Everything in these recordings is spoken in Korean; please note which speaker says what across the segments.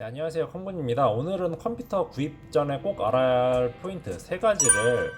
Speaker 1: 네, 안녕하세요 컴군입니다. 오늘은 컴퓨터 구입 전에 꼭 알아야 할 포인트 세 가지를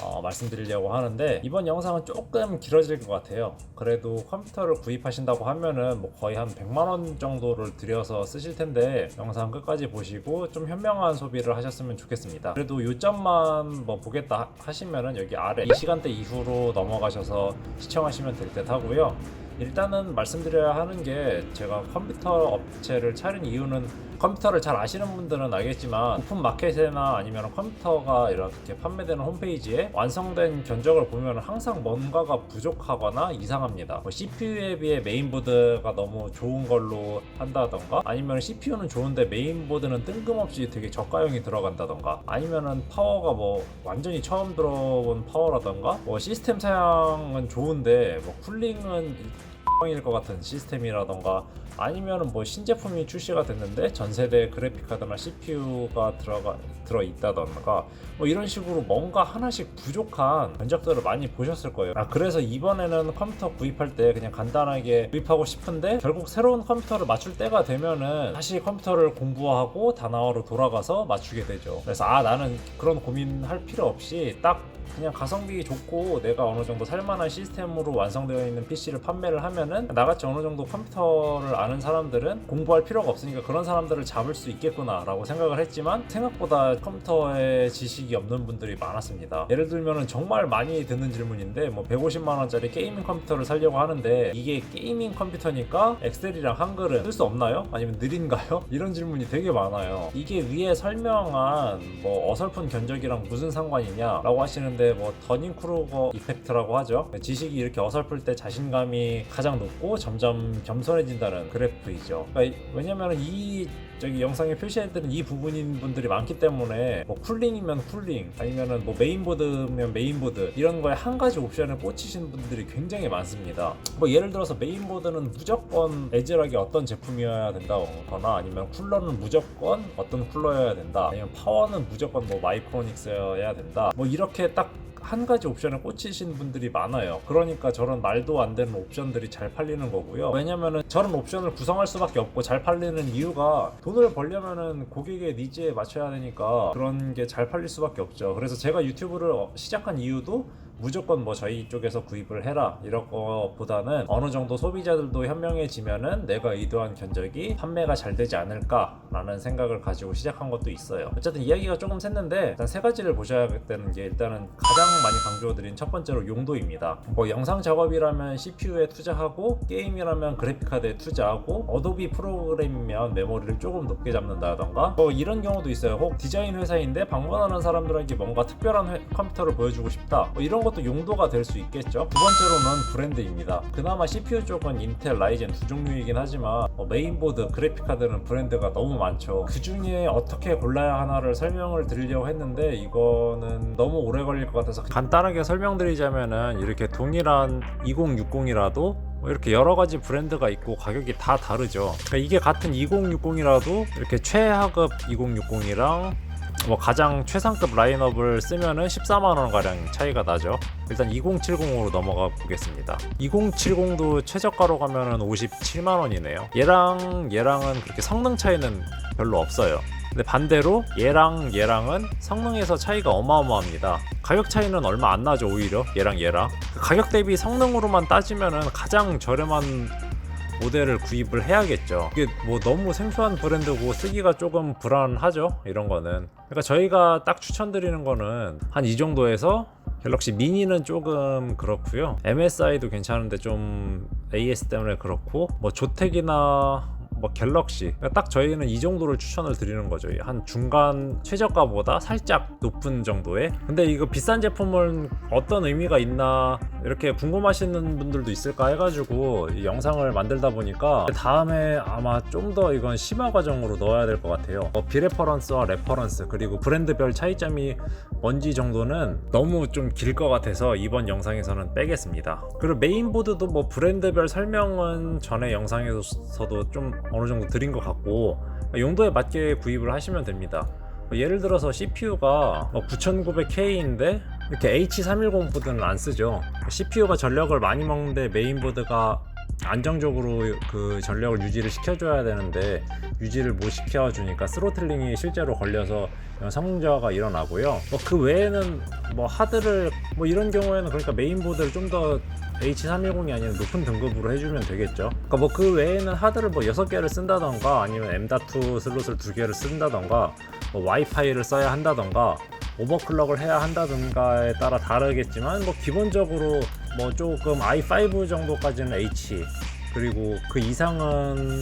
Speaker 1: 어, 말씀드리려고 하는데 이번 영상은 조금 길어질 것 같아요. 그래도 컴퓨터를 구입하신다고 하면은 뭐 거의 한 100만원 정도를 들여서 쓰실 텐데 영상 끝까지 보시고 좀 현명한 소비를 하셨으면 좋겠습니다. 그래도 요점만 뭐 보겠다 하시면은 여기 아래 이 시간대 이후로 넘어가셔서 시청하시면 될 듯 하고요. 일단은 말씀드려야 하는 게 제가 컴퓨터 업체를 차린 이유는 컴퓨터를 잘 아시는 분들은 알겠지만 오픈 마켓이나 아니면 컴퓨터가 이렇게 판매되는 홈페이지에 완성된 견적을 보면 항상 뭔가가 부족하거나 이상합니다. 뭐 CPU에 비해 메인보드가 너무 좋은 걸로 한다던가 아니면 CPU는 좋은데 메인보드는 뜬금없이 되게 저가형이 들어간다던가 아니면은 파워가 뭐 완전히 처음 들어본 파워라던가 뭐 시스템 사양은 좋은데 뭐 쿨링은 일 것 같은 시스템이라던가 아니면은 뭐 신제품이 출시가 됐는데 전세대 그래픽 카드나 CPU가 들어가 들어 있다던가 뭐 이런 식으로 뭔가 하나씩 부족한 견적들을 많이 보셨을 거예요. 아 그래서 이번에는 컴퓨터 구입할 때 그냥 간단하게 구입하고 싶은데 결국 새로운 컴퓨터를 맞출 때가 되면은 다시 컴퓨터를 공부하고 다나와로 돌아가서 맞추게 되죠. 그래서 아 나는 그런 고민할 필요 없이 딱 그냥 가성비 좋고 내가 어느 정도 살만한 시스템으로 완성되어 있는 PC를 판매를 하면은 나같이 어느 정도 컴퓨터를 아는 사람들은 공부할 필요가 없으니까 그런 사람들을 잡을 수 있겠구나라고 생각을 했지만 생각보다 컴퓨터에 지식이 없는 분들이 많았습니다. 예를 들면은 정말 많이 듣는 질문인데 뭐 150만 원짜리 게이밍 컴퓨터를 살려고 하는데 이게 게이밍 컴퓨터니까 엑셀이랑 한글은 쓸 수 없나요? 아니면 느린가요? 이런 질문이 되게 많아요. 이게 위에 설명한 뭐 어설픈 견적이랑 무슨 상관이냐라고 하시는데 뭐 더닝 크루거 이펙트라고 하죠. 지식이 이렇게 어설플 때 자신감이 가장 높고 점점 겸손해진다는 그래프이죠. 그러니까 왜냐면 이 저기 영상에 표시해드린 이 부분인 분들이 많기 때문에 뭐 쿨링이면 쿨링 아니면은 뭐 메인보드면 메인보드 이런 거에 한 가지 옵션을 꽂히시는 분들이 굉장히 많습니다. 뭐 예를 들어서 메인보드는 무조건 에즈락이 어떤 제품이어야 된다거나 아니면 쿨러는 무조건 어떤 쿨러여야 된다 아니면 파워는 무조건 뭐 마이크로닉스여야 된다 뭐 이렇게 딱 한 가지 옵션을 꽂히신 분들이 많아요. 그러니까 저런 말도 안 되는 옵션들이 잘 팔리는 거고요. 왜냐면은 저런 옵션을 구성할 수밖에 없고 잘 팔리는 이유가 돈을 벌려면은 고객의 니즈에 맞춰야 되니까 그런 게 잘 팔릴 수밖에 없죠. 그래서 제가 유튜브를 어, 시작한 이유도 무조건 뭐 저희 쪽에서 구입을 해라 이런 거보다는 어느 정도 소비자들도 현명해지면은 내가 의도한 견적이 판매가 잘 되지 않을까라는 생각을 가지고 시작한 것도 있어요. 어쨌든 이야기가 조금 샜는데 일단 세 가지를 보셔야 되는 게 일단은 가장 많이 강조드린 첫 번째로 용도입니다. 뭐 영상 작업이라면 CPU에 투자하고 게임이라면 그래픽 카드에 투자하고 어도비 프로그램이면 메모리를 조금 높게 잡는다던가 뭐 이런 경우도 있어요. 혹 디자인 회사인데 방문하는 사람들에게 뭔가 특별한 회- 컴퓨터를 보여주고 싶다. 뭐 이런 것도 용도가 될 수 있겠죠. 두 번째로는 브랜드입니다. 그나마 CPU 쪽은 인텔, 라이젠 두 종류이긴 하지만 뭐 메인보드, 그래픽 카드는 브랜드가 너무 많죠. 그 중에 어떻게 골라야 하나를 설명을 드리려고 했는데 이거는 너무 오래 걸릴 것 같아서 간단하게 설명드리자면은 이렇게 동일한 2060이라도 뭐 이렇게 여러 가지 브랜드가 있고 가격이 다 다르죠. 그러니까 이게 같은 2060이라도 이렇게 최하급 2060이랑 뭐 가장 최상급 라인업을 쓰면은 14만 원 가량 차이가 나죠. 일단 2070으로 넘어가 보겠습니다. 2070도 최저가로 가면은 57만 원이네요. 얘랑 얘랑은 그렇게 성능 차이는 별로 없어요. 근데 반대로 얘랑 얘랑은 성능에서 차이가 어마어마합니다. 가격 차이는 얼마 안 나죠 오히려 얘랑 얘랑 그 가격 대비 성능으로만 따지면은 가장 저렴한 모델을 구입을 해야겠죠. 이게 뭐 너무 생소한 브랜드고 쓰기가 조금 불안하죠. 이런 거는. 그러니까 저희가 딱 추천드리는 거는 한 이 정도에서 갤럭시 미니는 조금 그렇고요. MSI도 괜찮은데 좀 AS 때문에 그렇고 뭐 조텍이나 뭐 갤럭시. 그러니까 딱 저희는 이 정도를 추천을 드리는 거죠. 한 중간 최저가보다 살짝 높은 정도의. 근데 이거 비싼 제품은 어떤 의미가 있나 이렇게 궁금하시는 분들도 있을까 해가지고 이 영상을 만들다 보니까 다음에 아마 좀 더 이건 심화 과정으로 넣어야 될 것 같아요. 어, 비레퍼런스와 레퍼런스 그리고 브랜드별 차이점이 뭔지 정도는 너무 좀 길 것 같아서 이번 영상에서는 빼겠습니다. 그리고 메인보드도 뭐 브랜드별 설명은 전에 영상에서도 좀 어느 정도 드린 것 같고 용도에 맞게 구입을 하시면 됩니다. 뭐 예를 들어서 CPU가 9900K인데 이렇게 H310 보드는 안 쓰죠. CPU가 전력을 많이 먹는데 메인보드가 안정적으로 그 전력을 유지를 시켜줘야 되는데 유지를 못 시켜주니까 스로틀링이 실제로 걸려서 저하가 일어나고요. 뭐 그 외에는 뭐 하드를 뭐 이런 경우에는 그러니까 메인보드를 좀더 H310이 아니라 높은 등급으로 해주면 되겠죠. 그러니까 뭐 그 외에는 하드를 뭐 6개를 쓴다던가 아니면 M.2 슬롯을 2개를 쓴다던가 뭐 와이파이를 써야 한다던가 오버클럭을 해야 한다든가에 따라 다르겠지만 뭐 기본적으로 뭐 조금 i5 정도까지는 H 그리고 그 이상은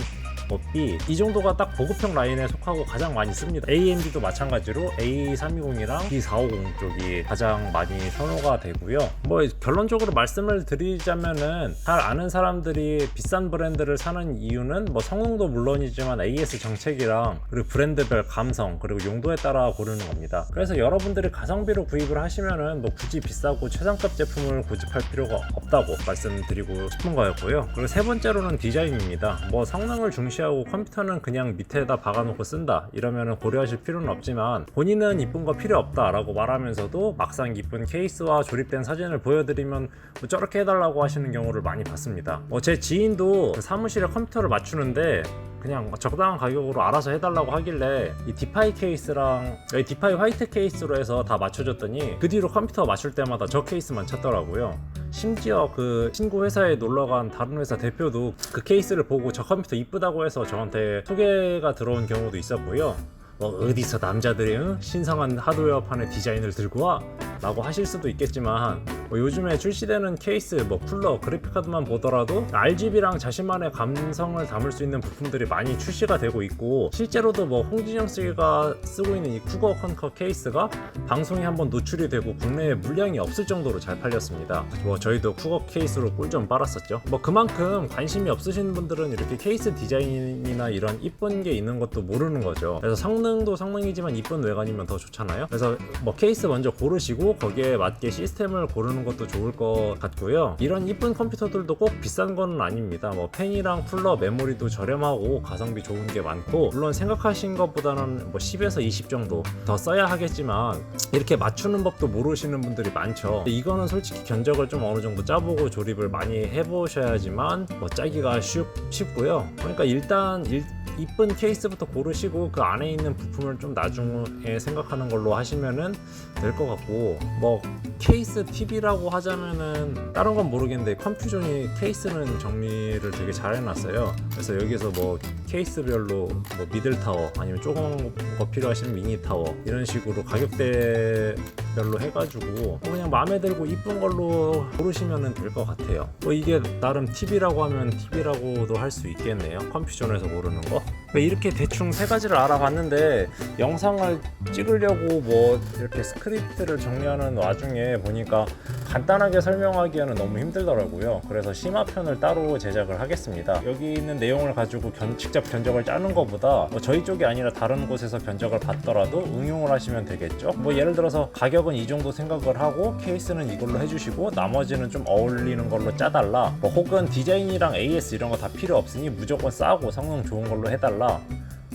Speaker 1: 뭐 B 이 정도가 딱 보급형 라인에 속하고 가장 많이 씁니다. AMD도 마찬가지로 A320이랑 B450 쪽이 가장 많이 선호가 되고요. 뭐 결론적으로 말씀을 드리자면은 잘 아는 사람들이 비싼 브랜드를 사는 이유는 뭐 성능도 물론이지만 AS 정책이랑 그리고 브랜드별 감성 그리고 용도에 따라 고르는 겁니다. 그래서 여러분들이 가성비로 구입을 하시면은 뭐 굳이 비싸고 최상급 제품을 고집할 필요가 없다고 말씀드리고 싶은 거였고요. 그리고 세 번째로는 디자인입니다. 뭐 성능을 중시 하고 컴퓨터는 그냥 밑에다 박아놓고 쓴다 이러면은 고려하실 필요는 없지만 본인은 이쁜 거 필요 없다 라고 말하면서도 막상 이쁜 케이스와 조립된 사진을 보여드리면 뭐 저렇게 해달라고 하시는 경우를 많이 봤습니다. 뭐제 지인도 사무실에 컴퓨터를 맞추는데 그냥 적당한 가격으로 알아서 해달라고 하길래 이 디파이 케이스랑 이 디파이 화이트 케이스로 해서 다 맞춰줬더니 그 뒤로 컴퓨터 맞출 때마다 저 케이스만 찾더라고요. 심지어 그 친구 회사에 놀러 간 다른 회사 대표도 그 케이스를 보고 저 컴퓨터 이쁘다고 해서 저한테 소개가 들어온 경우도 있었고요. 뭐 어디서 남자들이 응? 신성한 하드웨어판의 디자인을 들고 와? 라고 하실 수도 있겠지만 뭐 요즘에 출시되는 케이스, 뭐 쿨러, 그래픽카드만 보더라도 RGB랑 자신만의 감성을 담을 수 있는 부품들이 많이 출시가 되고 있고 실제로도 뭐 홍진영 씨가 쓰고 있는 이 쿠거 컨커 케이스가 방송에 한번 노출이 되고 국내에 물량이 없을 정도로 잘 팔렸습니다. 뭐 저희도 쿠거 케이스로 꿀 좀 빨았었죠. 뭐 그만큼 관심이 없으신 분들은 이렇게 케이스 디자인이나 이런 이쁜 게 있는 것도 모르는 거죠. 그래서 성능 도 성능이지만 이쁜 외관이면 더 좋잖아요. 그래서 뭐 케이스 먼저 고르시고 거기에 맞게 시스템을 고르는 것도 좋을 것 같고요. 이런 이쁜 컴퓨터들도 꼭 비싼 건 아닙니다. 뭐 펜이랑 쿨러, 메모리도 저렴하고 가성비 좋은 게 많고 물론 생각하신 것보다는 뭐 10에서 20 정도 더 써야 하겠지만 이렇게 맞추는 법도 모르시는 분들이 많죠. 이거는 솔직히 견적을 좀 어느 정도 짜보고 조립을 많이 해보셔야지만 뭐 짜기가 쉽, 쉽고요. 그러니까 일단 일, 이쁜 케이스부터 고르시고 그 안에 있는 부품을 좀 나중에 생각하는 걸로 하시면은 될 것 같고 뭐 케이스 팁이라고 하자면은 다른 건 모르겠는데 컴퓨전이 케이스는 정리를 되게 잘 해놨어요. 그래서 여기서 뭐 케이스별로 뭐 미들 타워 아니면 조그만 거 필요하신 미니 타워 이런 식으로 가격대 별로 해가지고 뭐 그냥 마음에 들고 이쁜 걸로 고르시면 될 것 같아요. 뭐 이게 나름 팁이라고 하면 팁이라고도 할 수 있겠네요. 컴퓨전에서 고르는 거. 네, 이렇게 대충 세 가지를 알아봤는데 영상을 찍으려고 뭐 이렇게 스크립트를 정리하는 와중에 보니까 간단하게 설명하기에는 너무 힘들더라고요. 그래서 심화편을 따로 제작을 하겠습니다. 여기 있는 내용을 가지고 견- 직접 견적을 짜는 것보다 뭐 저희 쪽이 아니라 다른 곳에서 견적을 받더라도 응용을 하시면 되겠죠. 뭐 예를 들어서 가격은 이 정도 생각을 하고 케이스는 이걸로 해주시고 나머지는 좀 어울리는 걸로 짜달라. 뭐 혹은 디자인이랑 AS 이런 거 다 필요 없으니 무조건 싸고 성능 좋은 걸로 해달라.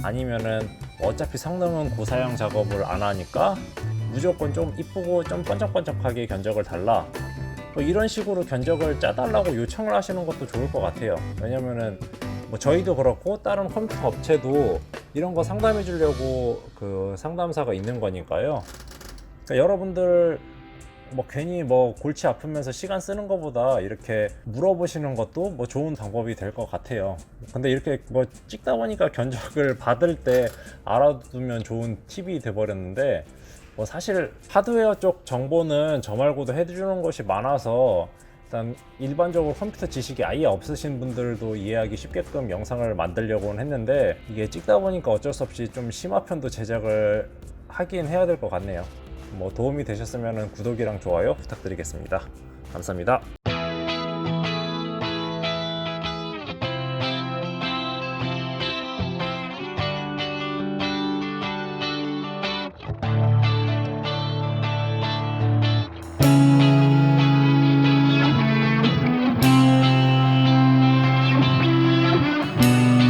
Speaker 1: 아니면은 어차피 성능은 고사양 작업을 안 하니까 무조건 좀 이쁘고 좀 번쩍번쩍하게 견적을 달라. 뭐 이런 식으로 견적을 짜달라고 요청을 하시는 것도 좋을 것 같아요. 왜냐면은 뭐 저희도 그렇고 다른 컴퓨터 업체도 이런 거 상담해 주려고 그 상담사가 있는 거니까요. 그러니까 여러분들 뭐 괜히 뭐 골치 아프면서 시간 쓰는 것보다 이렇게 물어보시는 것도 뭐 좋은 방법이 될 것 같아요. 근데 이렇게 뭐 찍다 보니까 견적을 받을 때 알아두면 좋은 팁이 돼버렸는데 뭐 사실 하드웨어 쪽 정보는 저 말고도 해주는 것이 많아서 일단 일반적으로 컴퓨터 지식이 아예 없으신 분들도 이해하기 쉽게끔 영상을 만들려고는 했는데 이게 찍다 보니까 어쩔 수 없이 좀 심화편도 제작을 하긴 해야 될 것 같네요. 뭐 도움이 되셨으면 구독이랑 좋아요 부탁드리겠습니다. 감사합니다.